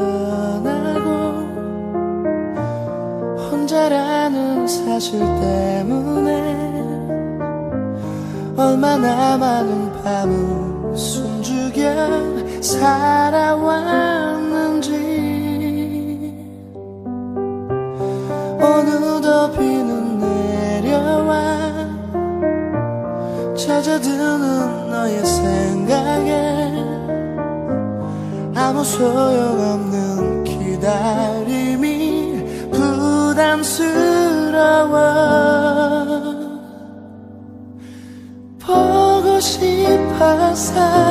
떠나고 혼자라는 사실 때문에 얼마나 많은 밤을 숨죽여 살아왔는지. 어느덧 비는 내려와 찾아드는 너의 새 아무 소용없는 기다림이 부담스러워. 보고 싶어서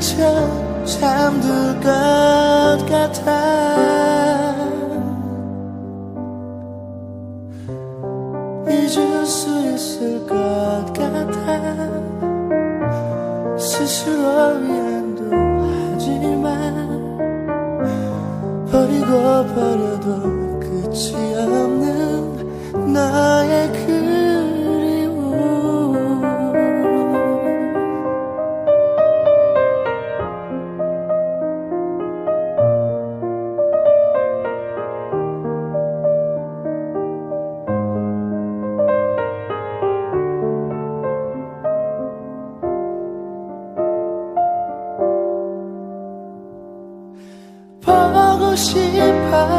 지쳐 잠들 것 같아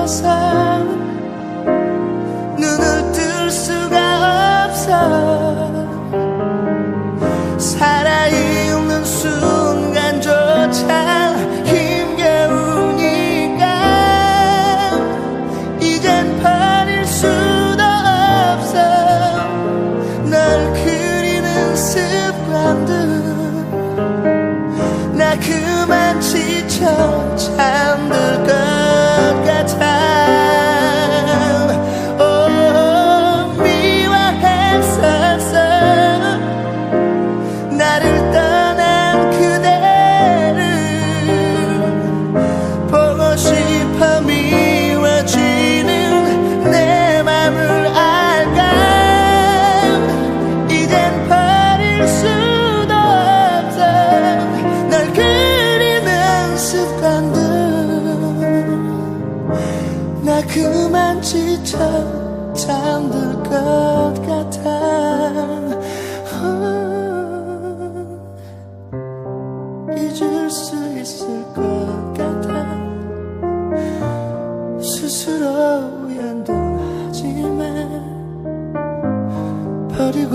싶어서 눈을 뜰 수가 없어. 살아있는 순간조차 힘겨우니까 이젠 버릴 수도 없어. 널 그리는 습관들 나 그만 지쳐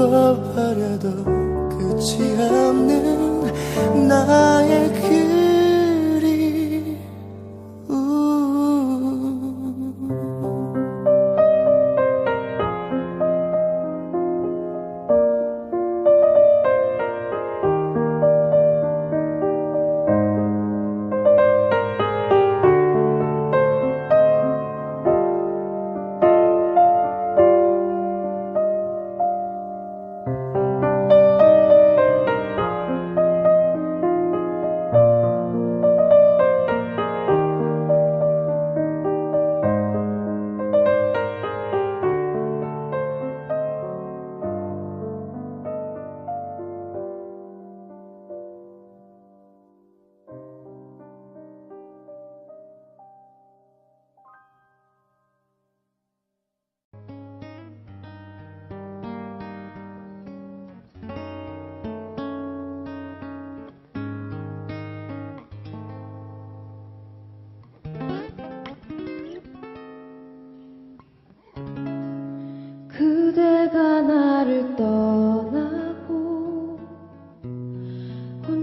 버리고 버려도 끝이 없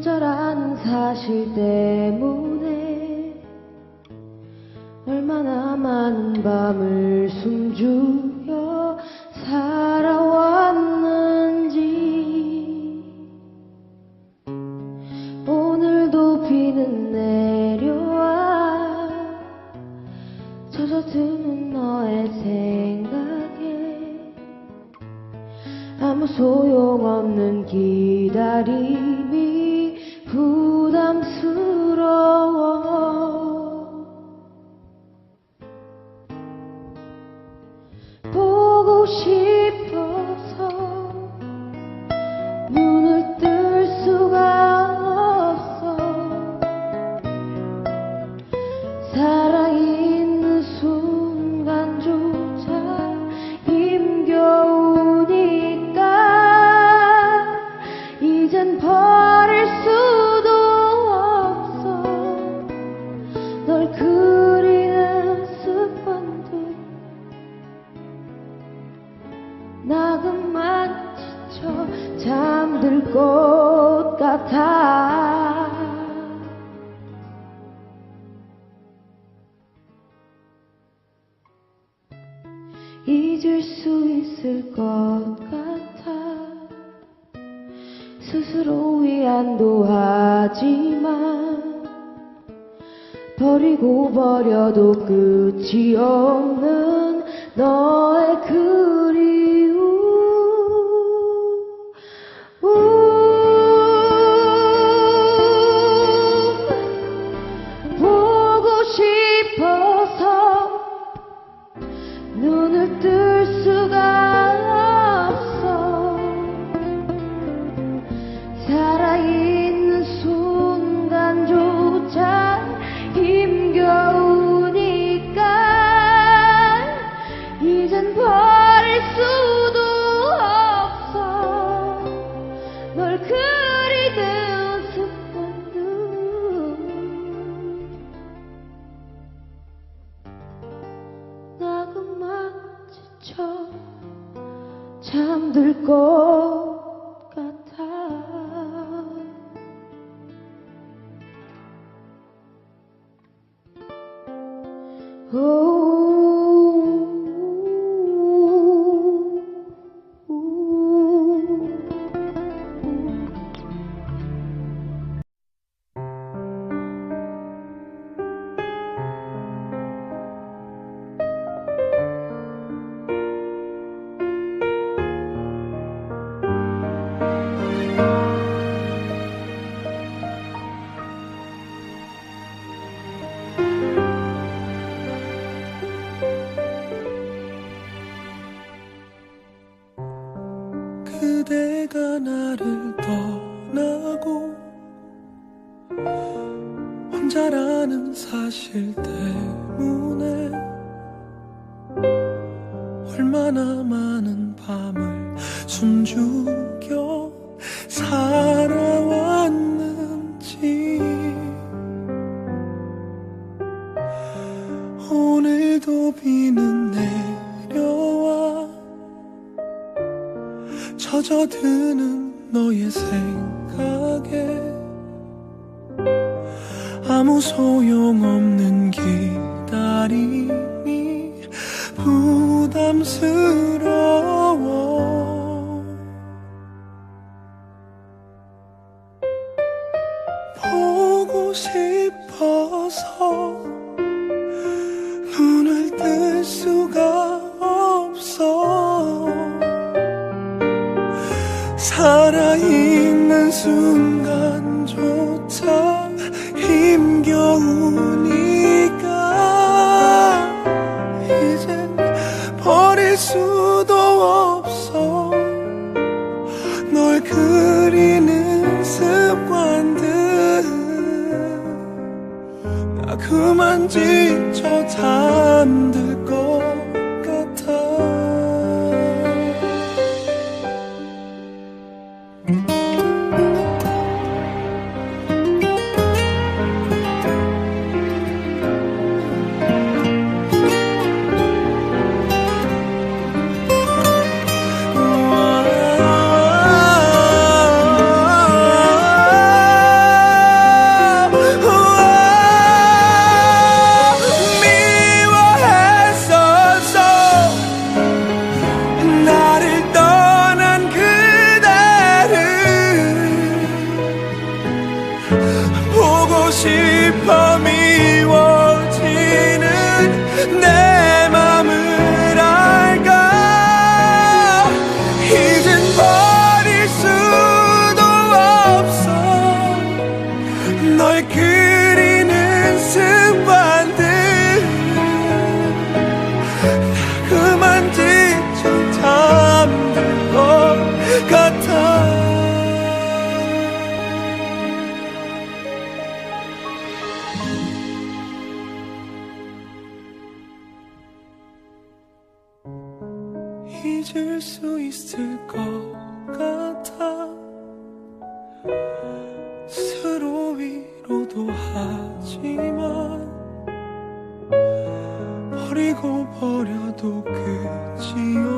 혼자라는 사실 때문에 얼마나 많은 밤을 숨죽여 살아왔는지. 오늘도 비는 내려와 젖어드는 너의 생각에 아무 소용없는 기다림 기 잊을 수 있을 것 같아. 스스로 위안도 하지만 버리고 버려도 끝이 없는 너의 그 그대가 나를 떠나고 혼자라는 사실 때문에 얼마나 많은 밤을 숨죽여 살아왔는지. 오늘도 비는 젖어드는 너의 생각에 아무 소용없는 기다림이 부담스러워 순간조차 힘겨우니까 이젠 버릴 수도 없어. 널 그리는 습관들 나 그만 지쳐 잠들 것 하지만 버리고 버려도 끝이 없는